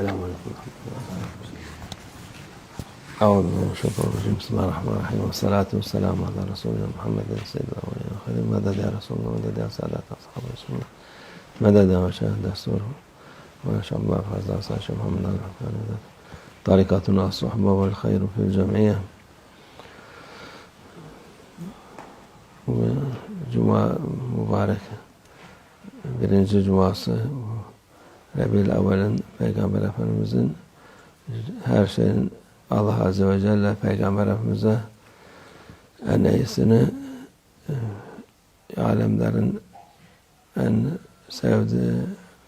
Selamun Aleyküm. أعوذ بالله من الشيطان الرجيم. بسم الله الرحمن الرحيم. والصلاة والسلام على رسولنا محمد سيد الأولين والآخرين مدد يا رسول الله مدد يا سادات أصحاب رسول الله. مدد يا مشاهد دستور وما شاء الله فاز أصحاب محمد الرحمن. الرحيم طريقتنا الصحبة والخير في الجمعية Cuma mübarek birinci cuması Rebil Evvel'in Peygamber Efendimizin her şeyin Allah Azze ve Celle Peygamber Efendimiz'e en iyisini e, alemlerin en sevdiği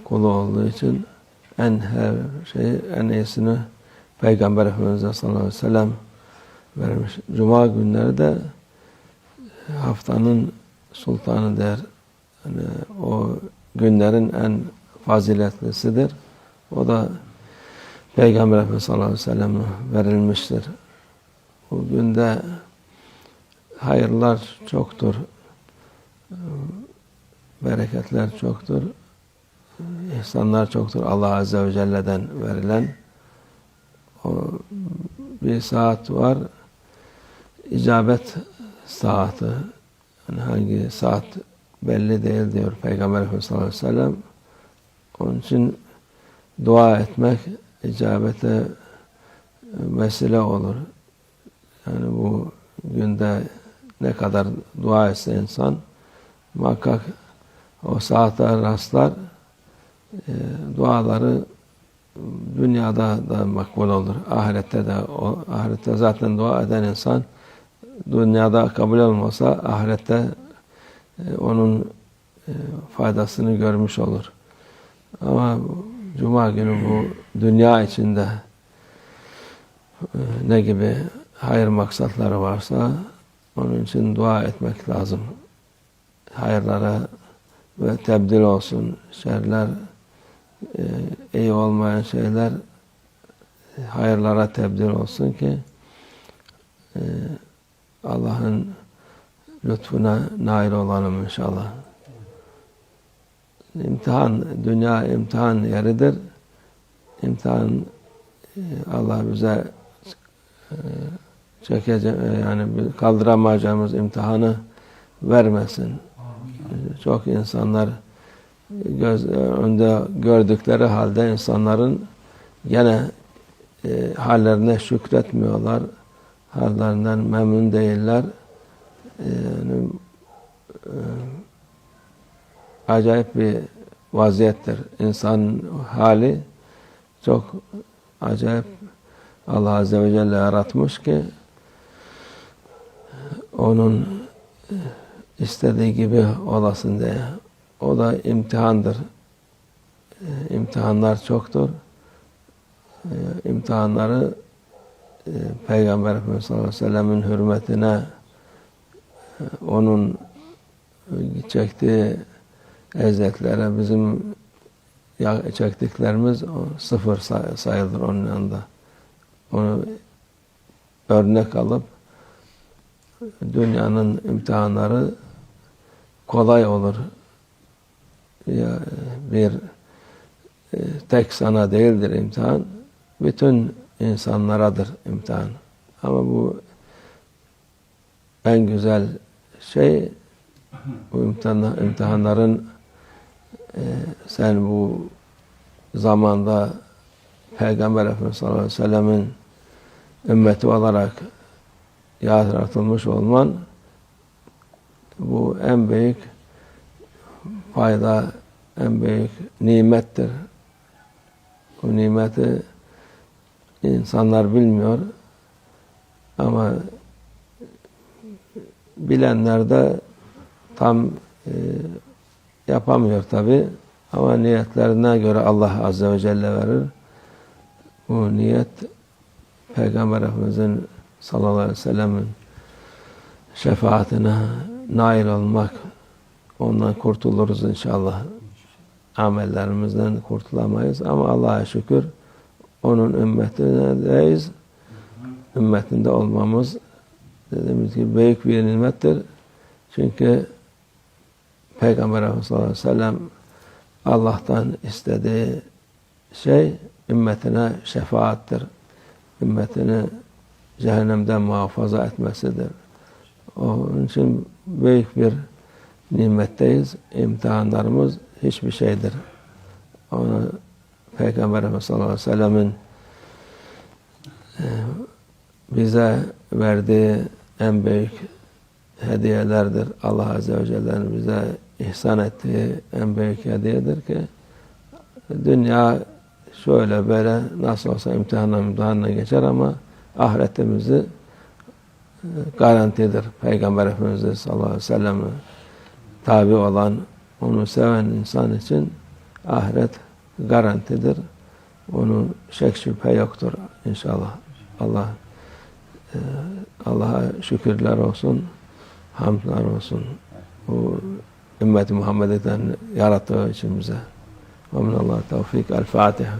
kulu olduğu için en her şeyi en iyisini Peygamber Efendimiz'e sallallahu aleyhi ve sellem vermiş. Cuma günleri de haftanın sultanı der. Yani o günlerin en faziletlisidir. O da Peygamber Efendimiz sallallahu aleyhi ve sellem verilmiştir. Bu günde hayırlar çoktur. Bereketler çoktur. İhsanlar çoktur. Allah Azze ve Celle'den verilen. O bir saat var. İcabet saati. Yani hangi saat belli değil diyor Peygamber Efendimiz sallallahu aleyhi ve sellem. Onun için dua etmek icabete vesile olur. Yani bu günde ne kadar dua etse insan muhakkak o saate rastlar e, duaları dünyada da makbul olur. Ahirette de o ahirette zaten dua eden insan dünyada kabul olmasa ahirette e, onun e, faydasını görmüş olur. Ama Cuma günü bu dünya içinde e, ne gibi hayır maksatları varsa onun için dua etmek lazım. Hayırlara ve tebdil olsun. Şerler, e, iyi olmayan şeyler hayırlara tebdil olsun ki e, Allah'ın lütfuna nail olalım inşallah. İmtihan, dünya imtihan yeridir. İmtihan Allah bize çekecek yani kaldıramayacağımız imtihanı vermesin. Çok insanlar göz önünde gördükleri halde insanların gene e, hallerine şükretmiyorlar. Hallerinden memnun değiller. E, yani, e, acayip bir vaziyettir. İnsan hali çok acayip Allah Azze ve Celle yaratmış ki onun istediği gibi olasın diye. O da imtihandır. İmtihanlar çoktur. İmtihanları Peygamber Efendimiz sallallahu aleyhi ve sellemin hürmetine onun çektiği eziyetlere bizim çektiklerimiz sıfır sayılır onun yanında. Onu örnek alıp dünyanın imtihanları kolay olur. Ya bir tek sana değildir imtihan. Bütün insanlaradır imtihan. Ama bu en güzel şey bu imtihan, imtihanların e, sen bu zamanda Peygamber Efendimiz sallallahu aleyhi ve sellemin ümmeti olarak yaratılmış olman bu en büyük fayda, en büyük nimettir. Bu nimeti insanlar bilmiyor ama bilenler de tam e, yapamıyor tabi ama niyetlerine göre Allah Azze ve Celle verir. Bu niyet Peygamber Efendimiz'in sallallahu aleyhi ve sellem'in şefaatine nail olmak ondan kurtuluruz inşallah. Amellerimizden kurtulamayız ama Allah'a şükür onun ümmetindeyiz. Ümmetinde olmamız dediğimiz gibi büyük bir nimettir. Çünkü Peygamber Efendimiz sallallahu aleyhi ve sellem Allah'tan istediği şey ümmetine şefaattir. Ümmetini cehennemden muhafaza etmesidir. Onun için büyük bir nimetteyiz. İmtihanlarımız hiçbir şeydir. Onu Peygamber Efendimiz sallallahu aleyhi ve sellemin e, bize verdiği en büyük hediyelerdir. Allah Azze ve Celle'nin bize ihsan ettiği en büyük hediyedir ki dünya şöyle böyle nasıl olsa imtihanla imtihanla geçer ama ahiretimizi e, garantidir. Peygamber Efendimiz sallallahu aleyhi ve sellem'e tabi olan, onu seven insan için ahiret garantidir. Onun şek şüphe yoktur inşallah. Allah e, Allah'a şükürler olsun, hamdlar olsun. Bu ümmeti Muhammed'den yarattığı içimize. Ve minallah tevfik. El Fatiha.